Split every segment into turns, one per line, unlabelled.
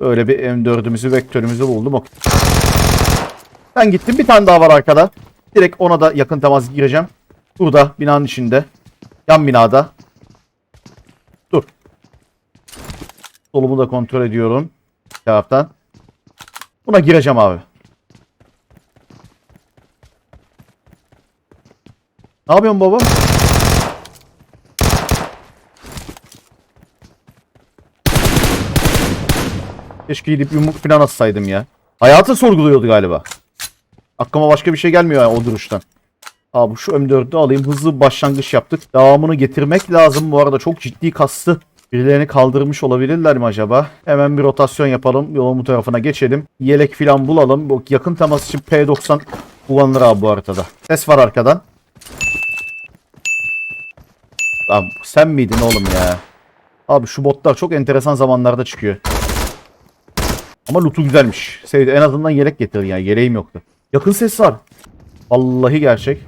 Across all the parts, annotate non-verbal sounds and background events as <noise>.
Böyle bir M4'ümüzü, vektörümüzü buldum. Ben gittim. Bir tane daha var arkada. Direkt ona da yakın temas gireceğim. Burada binanın içinde. Yan binada. Dur. Solumu da kontrol ediyorum. Bir taraftan. Buna gireceğim abi. Ne yapıyorsun baba? Keşke gidip yumruk falan atsaydım ya. Hayatı sorguluyordu galiba. Aklıma başka bir şey gelmiyor ya o duruştan. Abi şu M4'ü alayım. Hızlı başlangıç yaptık. Devamını getirmek lazım. Bu arada çok ciddi kastı. Birilerini kaldırmış olabilirler mi acaba? Hemen bir rotasyon yapalım. Yolun bu tarafına geçelim. Yelek falan bulalım. Bu yakın temas için P90 kullanılır abi bu haritada. Ses var arkadan. Lan sen miydin oğlum ya? Abi şu botlar çok enteresan zamanlarda çıkıyor. Ama loot'u güzelmiş. Sevdi. En azından yelek getir yani. Yeleğim yoktu. Yakın ses var. Vallahi gerçek.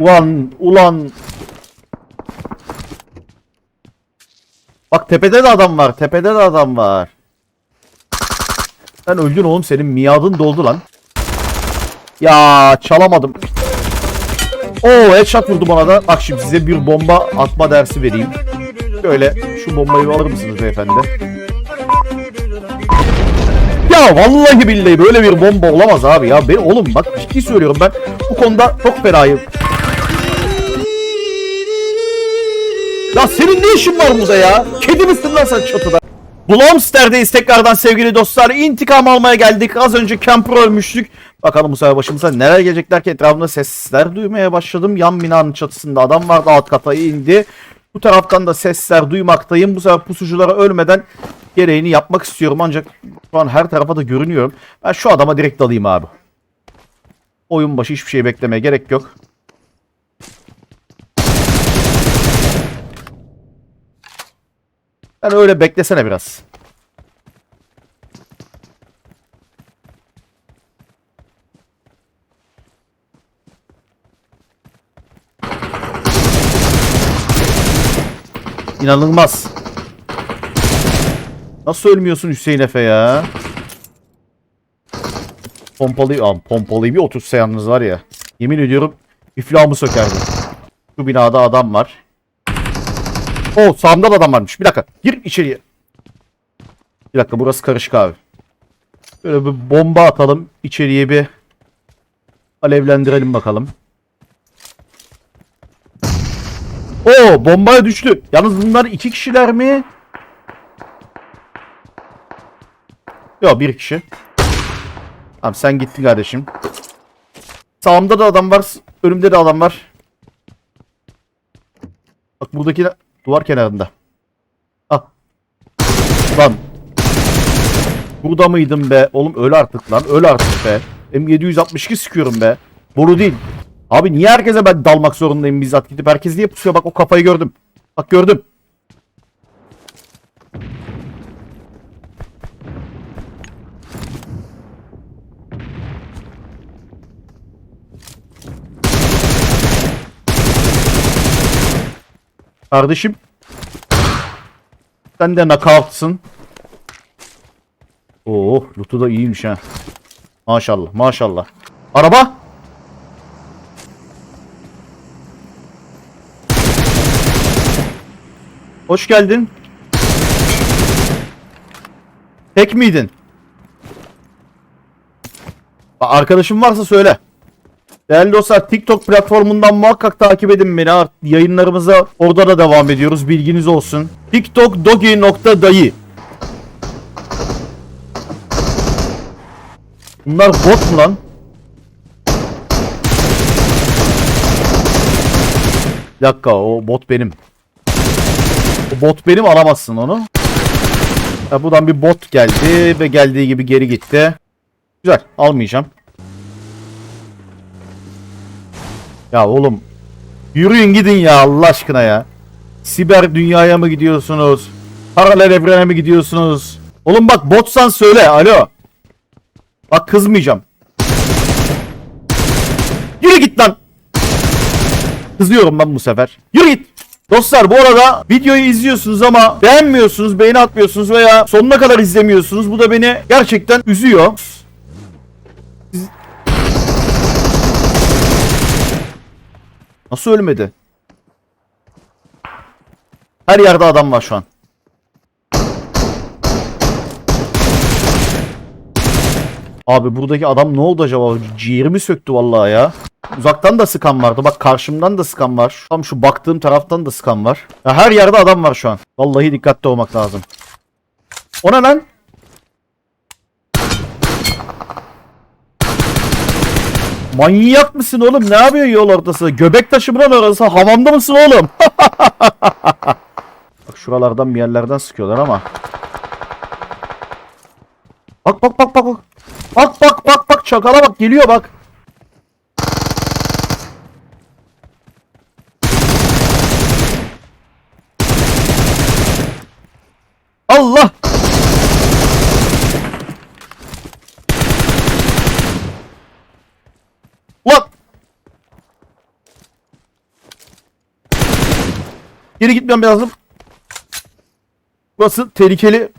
Ulan ulan. Bak tepede de adam var. Tepede de adam var. Sen öldün oğlum senin miadın doldu lan. Ya çalamadım. Oo headshot vurdu bana da. Bak şimdi size bir bomba atma dersi vereyim. Şöyle şu bombayı alır mısınız beyefendi? Ya vallahi billahi böyle bir bomba olamaz abi ya. Ben oğlum bak ciddi söylüyorum ben bu konuda çok fenayım. Ya senin ne işin var burada ya? Kedi misin lan sen çatıda? Blomster'deyiz tekrardan sevgili dostlar. İntikam almaya geldik. Az önce Camper ölmüştük. Bakalım bu sefer başımıza neler gelecekler ki etrafımda sesler duymaya başladım. Yan binanın çatısında adam vardı alt kata indi. Bu taraftan da sesler duymaktayım. Bu sefer pusuculara ölmeden gereğini yapmak istiyorum. Ancak şu an her tarafa da görünüyorum. Ben şu adama direkt dalayım abi. Oyun başı hiçbir şey beklemeye gerek yok. Sen öyle beklesene biraz. İnanılmaz. Nasıl ölmüyorsun Hüseyin Efe ya? Pompalıyı, Aa, pompalıyı bir otursa yalnız var ya. Yemin ediyorum iflahımı sökerdi. Şu binada adam var. O sağımda da adam varmış. Bir dakika. Gir içeriye. Bir dakika burası karışık abi. Böyle bir bomba atalım. içeriye bir alevlendirelim bakalım. Oo bombaya düştü. Yalnız bunlar iki kişiler mi? Yok bir kişi. Tamam sen gittin kardeşim. Sağımda da adam var. Önümde de adam var. Bak buradaki duvar kenarında. Ah. Lan. Burada mıydım be? Oğlum öl artık lan. Öl artık be. M762 sıkıyorum be. Boru değil. Abi niye herkese ben dalmak zorundayım bizzat gidip herkes niye pusuyor bak o kafayı gördüm. Bak gördüm. Kardeşim. Sen de knockout'sın. Oo, lootu da iyiymiş ha. Maşallah, maşallah. Araba. Hoş geldin. Tek miydin? Arkadaşım varsa söyle. Değerli dostlar TikTok platformundan muhakkak takip edin beni. Art- Yayınlarımıza orada da devam ediyoruz. Bilginiz olsun. TikTok.dogi.dayı Bunlar bot mu lan? Bir dakika o bot benim. Bot benim alamazsın onu. Ya buradan bir bot geldi ve geldiği gibi geri gitti. Güzel almayacağım. Ya oğlum yürüyün gidin ya Allah aşkına ya. Siber dünyaya mı gidiyorsunuz? Paralel evrene mi gidiyorsunuz? Oğlum bak botsan söyle alo. Bak kızmayacağım. Yürü git lan. Kızıyorum ben bu sefer. Yürü git. Dostlar bu arada videoyu izliyorsunuz ama beğenmiyorsunuz, beğeni atmıyorsunuz veya sonuna kadar izlemiyorsunuz. Bu da beni gerçekten üzüyor. Nasıl ölmedi? Her yerde adam var şu an. Abi buradaki adam ne oldu acaba? Ciğerimi söktü vallahi ya. Uzaktan da sıkan vardı. Bak karşımdan da sıkan var. Tam şu baktığım taraftan da sıkan var. Ya her yerde adam var şu an. Vallahi dikkatli olmak lazım. O ne lan? Manyak mısın oğlum? Ne yapıyorsun yol ortası? Göbek taşı lan orası? Hamamda mısın oğlum? <laughs> bak şuralardan bir yerlerden sıkıyorlar ama. Bak bak bak bak bak. Bak bak bak bak çakala bak geliyor bak. Allah! Ulan! Geri gitmem lazım. Burası tehlikeli.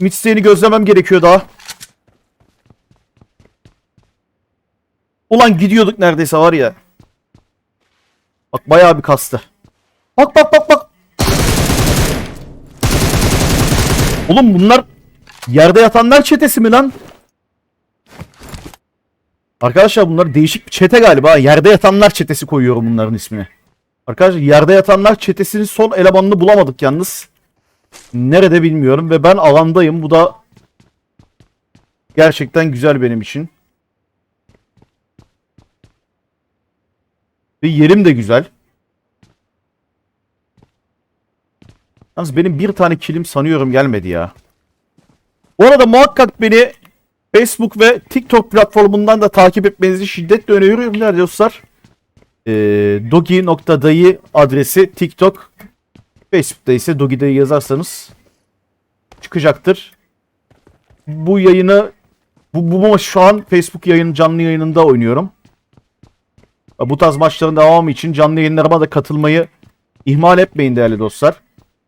Midstay'ini gözlemem gerekiyor daha. Ulan gidiyorduk neredeyse var ya. Bak bayağı bir kastı. Bak bak bak bak. Oğlum bunlar yerde yatanlar çetesi mi lan? Arkadaşlar bunlar değişik bir çete galiba. Yerde yatanlar çetesi koyuyorum bunların ismini. Arkadaşlar yerde yatanlar çetesinin son elemanını bulamadık yalnız. Nerede bilmiyorum ve ben alandayım. Bu da gerçekten güzel benim için. Ve yerim de güzel. Yalnız benim bir tane kilim sanıyorum gelmedi ya. Bu arada muhakkak beni Facebook ve TikTok platformundan da takip etmenizi şiddetle öneriyorum dostlar. Ee, dogi.dayı adresi TikTok. Facebook'ta ise Dogi Dayı yazarsanız çıkacaktır. Bu yayını bu, bu maç şu an Facebook yayın canlı yayınında oynuyorum. Bu tarz maçların devamı için canlı yayınlarıma da katılmayı ihmal etmeyin değerli dostlar.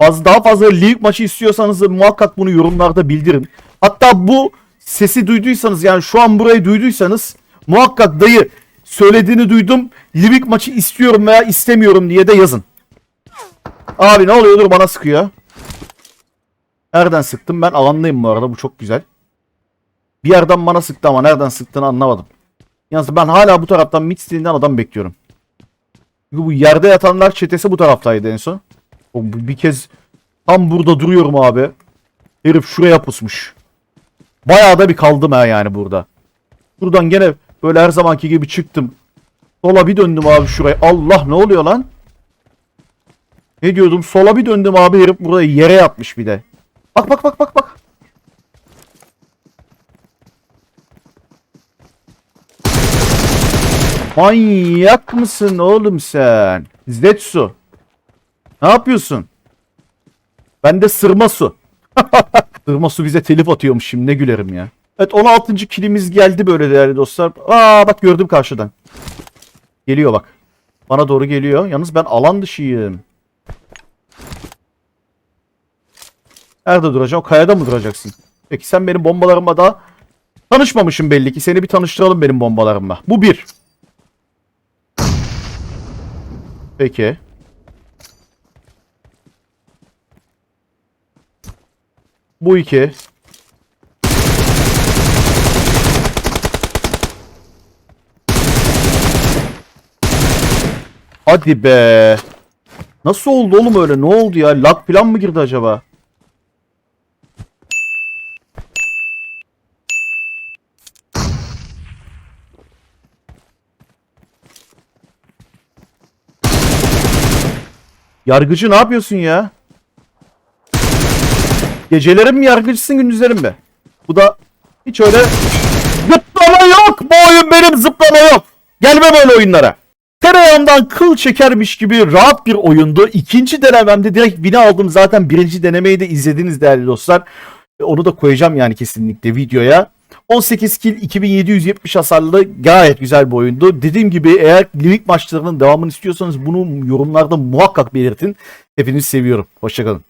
Az daha fazla lig maçı istiyorsanız da muhakkak bunu yorumlarda bildirin. Hatta bu sesi duyduysanız yani şu an burayı duyduysanız muhakkak dayı söylediğini duydum. Livik maçı istiyorum veya istemiyorum diye de yazın. Abi ne oluyor dur bana sıkıyor. Nereden sıktım ben alandayım bu arada bu çok güzel. Bir yerden bana sıktı ama nereden sıktığını anlamadım. Yalnız ben hala bu taraftan Midstream'den adam bekliyorum. Çünkü bu yerde yatanlar çetesi bu taraftaydı en son. O, bir kez tam burada duruyorum abi. Herif şuraya pusmuş. Bayağı da bir kaldım ha yani burada. Buradan gene böyle her zamanki gibi çıktım. Sola bir döndüm abi şuraya. Allah ne oluyor lan? Ne diyordum? Sola bir döndüm abi herif burada yere yatmış bir de. Bak bak bak bak bak. Manyak mısın oğlum sen? Zetsu. Ne yapıyorsun? Ben de sırma su. <laughs> sırma su bize telif atıyormuş şimdi ne gülerim ya. Evet 16. kilimiz geldi böyle değerli dostlar. Aa bak gördüm karşıdan. Geliyor bak. Bana doğru geliyor. Yalnız ben alan dışıyım. Nerede duracağım? Kayada mı duracaksın? Peki sen benim bombalarıma da tanışmamışsın belli ki. Seni bir tanıştıralım benim bombalarımla. Bu bir. Peki. Bu iki. Hadi be. Nasıl oldu oğlum öyle? Ne oldu ya? Lag falan mı girdi acaba? Yargıcı ne yapıyorsun ya? Gecelerim mi yargıcısın gündüzlerim mi? Bu da hiç öyle zıplama yok. Bu oyun benim zıplama yok. Gelme böyle oyunlara. Her tereyağından kıl çekermiş gibi rahat bir oyundu. İkinci denememde direkt win'i aldım. Zaten birinci denemeyi de izlediniz değerli dostlar. E, onu da koyacağım yani kesinlikle videoya. 18 kill 2770 hasarlı gayet güzel bir oyundu. Dediğim gibi eğer lig maçlarının devamını istiyorsanız bunu yorumlarda muhakkak belirtin. Hepinizi seviyorum. Hoşçakalın.